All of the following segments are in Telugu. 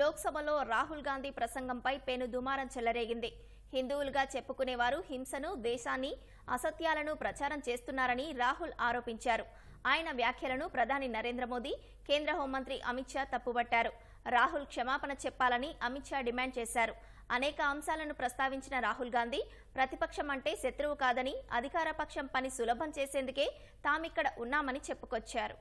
లోక్సభలో రాహుల్ గాంధీ ప్రసంగంపై పెను దుమారం చెలరేగింది. హిందువులుగా చెప్పుకునేవారు హింసను దేశాన్ని అసత్యాలను ప్రచారం చేస్తున్నారని రాహుల్ ఆరోపించారు. ఆయన వ్యాఖ్యలను ప్రధాని నరేంద్ర మోదీ కేంద్ర హోంమంత్రి అమిత్ షా తప్పుబట్టారు. రాహుల్ క్షమాపణ చెప్పాలని అమిత్ షా డిమాండ్ చేశారు. అనేక అంశాలను ప్రస్తావించిన రాహుల్ గాంధీ ప్రతిపక్షం అంటే శత్రువు కాదని అధికార పక్షం పని సులభం చేసేందుకే తామిక్కడ ఉన్నామని చెప్పుకొచ్చారు.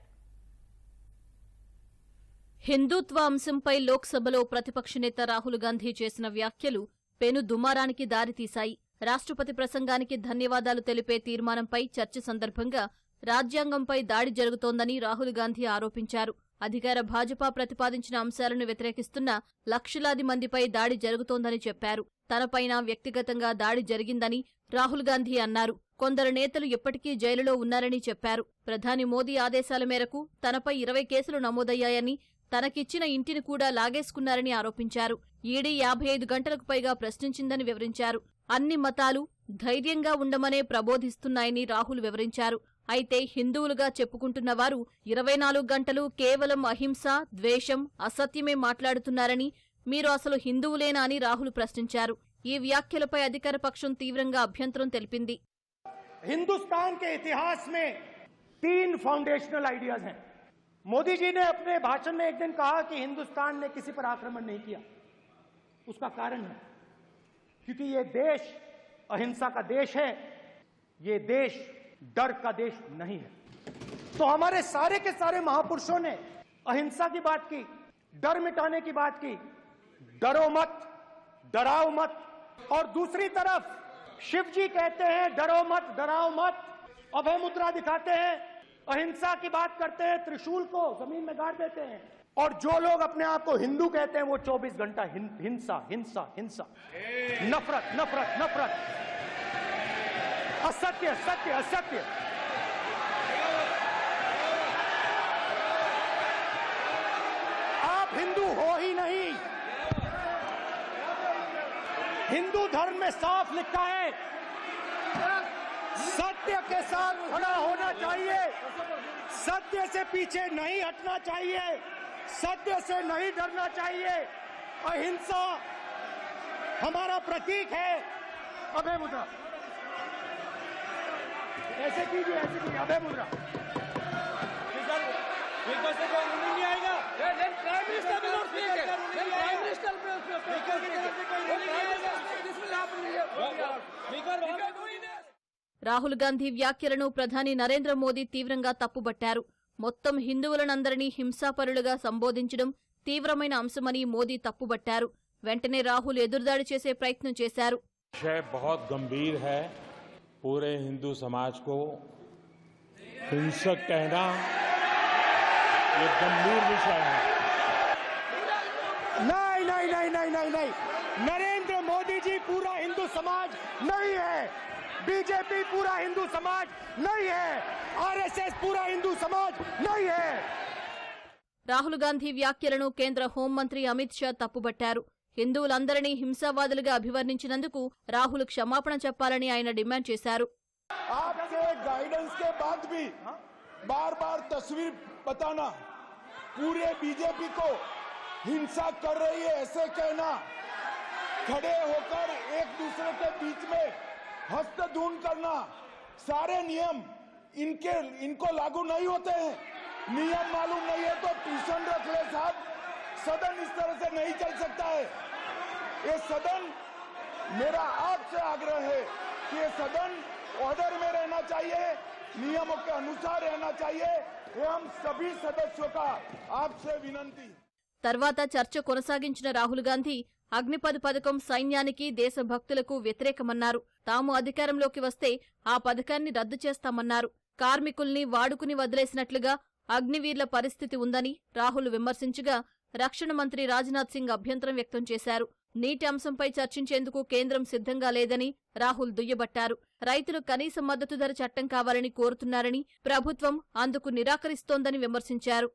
హిందూత్వ అంశంపై లోక్సభలో ప్రతిపక్ష నేత రాహుల్ గాంధీ చేసిన వ్యాఖ్యలు పెను దుమారానికి దారితీశాయి. రాష్ట్రపతి ప్రసంగానికి ధన్యవాదాలు తెలిపే తీర్మానంపై చర్చ సందర్భంగా రాజ్యాంగంపై దాడి జరుగుతోందని రాహుల్ గాంధీ ఆరోపించారు. అధికార భాజపా ప్రతిపాదించిన అంశాలను వ్యతిరేకిస్తున్న లక్షలాది మందిపై దాడి జరుగుతోందని చెప్పారు. తనపైన వ్యక్తిగతంగా దాడి జరిగిందని రాహుల్ గాంధీ అన్నారు. కొందరు నేతలు ఇప్పటికీ జైలులో ఉన్నారని చెప్పారు. ప్రధాని మోదీ ఆదేశాల మేరకు తనపై ఇరవై కేసులు నమోదయ్యాయని తనకిచ్చిన ఇంటిని కూడా లాగేసుకున్నారని ఆరోపించారు. ఈడీ యాభై ఐదు గంటలకు పైగా ప్రశ్నించిందని వివరించారు. అన్ని మతాలు ధైర్యంగా ఉండమనే ప్రబోధిస్తున్నాయని రాహుల్ వివరించారు. అయితే హిందువులుగా చెప్పుకుంటున్న వారు ఇరవై నాలుగు గంటలు కేవలం అహింస ద్వేషం అసత్యమే మాట్లాడుతున్నారని మీరు అసలు హిందువులేనా అని రాహుల్ ప్రశ్నించారు. ఈ వ్యాఖ్యలపై అధికార పక్షం తీవ్రంగా అభ్యంతరం తెలిపింది. హిందుస్థాన్ కే ఇతిహాస్ మే తీన్ ఫౌండేషనల్ ఐడియాస్ హై. मोदी जी ने अपने भाषण में एक दिन कहा कि हिंदुस्तान ने किसी पर आक्रमण नहीं किया। उसका कारण है, क्योंकि ये देश अहिंसा का देश है, ये देश डर का देश नहीं है। तो हमारे सारे के सारे महापुरुषों ने अहिंसा की बात की, डर मिटाने की बात की, डरो मत, डराओ मत। और दूसरी तरफ़ शिव जी कहते हैं, डरो मत, डराओ मत। अभय मुद्रा दिखाते हैं अहिंसा की बात करते हैं, त्रिशूल को ज़मीन में गाड़ देते हैं। और जो लोग अपने आप को हिंदू कहते हैं, वो 24 घंटा हिंसा हिंसा हिंसा। नफरत नफरत नफरत। असत्य, सत्य, असत्य। आप हिंदू हो ही नहीं। हिंदू धर्म में साफ़ लिखा है। साथ खड़ा होना चाहिए। सत्य से पीछे नहीं हटना चाहिए। सत्य से नहीं डरना चाहिए। अहिंसा हमारा प्रतीक है। अभय मुद्रा। ऐसे कीजिए ऐसे कीजिए, अभय मुद्रा। రాహుల్ గాంధీ వ్యాఖ్యలను ప్రధాని నరేంద్ర మోదీ తీవ్రంగా తప్పుబట్టారు మొత్తం హిందువులనందరినీ హింసాపరులుగా సంబోధించడం తీవ్రమైన అంశమని మోదీ తప్పుబట్టారు వెంటనే రాహుల్ ఎదురుదాడి చేసే ప్రయత్నం చేశారు विषय बहुत गंभीर है पूरे हिंदू समाज को हिंसक कहना ये गंभीर विषय है नहीं नहीं नहीं नहीं नहीं नहीं नरेंद्र मोदी जी पूरा हिंदू समाज नहीं है बीजेपी पूरा हिंदू समाज नहीं है आरएसएस पूरा हिंदू समाज नहीं है రాహుల్ గాంధీ వ్యాఖ్యలను కేంద్ర హోంమంత్రి అమిత్ షా తప్పుబట్టారు హిందువులందరినీ హింసావాదులుగా అభివర్ణించినందుకు రాహుల్ క్షమాపణ చెప్పాలని ఆయన డిమాండ్ చేశారు आपके गाइडेंस के बाद भी बार बार तस्वीर बताना पूरे बीजेपी को हिंसा कर रही है ऐसे कहना खड़े होकर एक दूसरे के बीच में हस्त धून करना सारे नियम इनके इनको लागू नहीं होते हैं नियम मालूम नहीं है तो ट्यूशन रख ले साहब सदन इस तरह से नहीं चल सकता है ये सदन मेरा आपसे आग्रह है कि ये सदन ऑर्डर में रहना चाहिए नियमों के अनुसार रहना चाहिए ये हम सभी सदस्यों का आपसे विनंती है తర్వాత చర్చ కొనసాగించిన రాహుల్ గాంధీ అగ్నిపథ్ పథకం సైన్యానికి దేశభక్తులకు వ్యతిరేకమన్నారు. తాము అధికారంలోకి వస్తే ఆ పథకాన్ని రద్దు చేస్తామన్నారు. కార్మికుల్ని వాడుకుని వదిలేసినట్లుగా అగ్నివీర్ల పరిస్థితి ఉందని రాహుల్ విమర్శించగా రక్షణ మంత్రి రాజ్నాథ్ సింగ్ అభ్యంతరం వ్యక్తం చేశారు. నీటి అంశంపై చర్చించేందుకు కేంద్రం సిద్ధంగా లేదని రాహుల్ దుయ్యబట్టారు. రైతులు కనీస మద్దతు ధర చట్టం కావాలని కోరుతున్నారని ప్రభుత్వం అందుకు నిరాకరిస్తోందని విమర్శించారు.